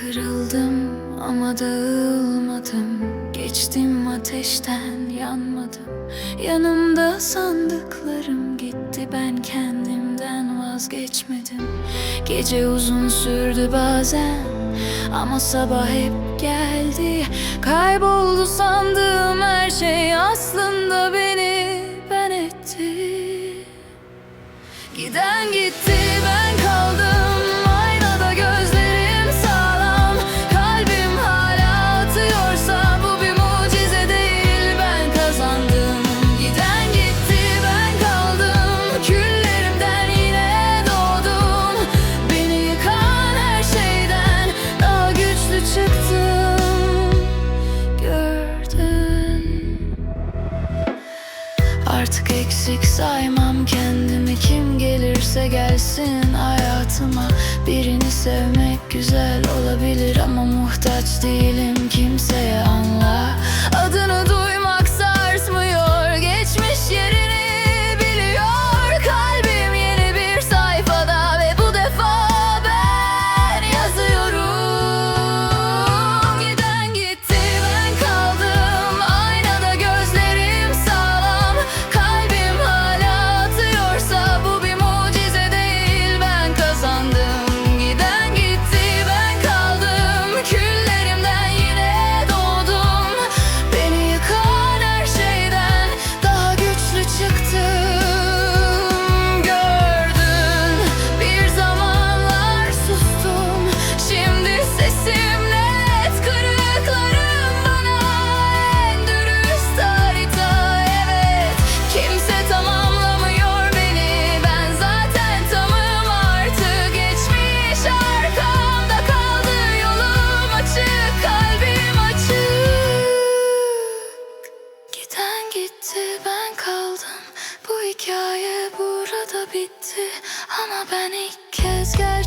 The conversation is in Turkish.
Kırıldım ama dağılmadım. Geçtim ateşten yanmadım. Yanımda sandıklarım gitti. Ben kendimden vazgeçmedim. Gece uzun sürdü bazen Ama sabah hep geldi. Kayboldu sandığım her şey. Aslında beni ben etti. Giden gitti ben Artık eksik saymam kendimi. Kim gelirse gelsin hayatıma. Birini sevmek güzel olabilir Ama muhtaç değilim hikaye burada bitti Ama ben ilk kez kendim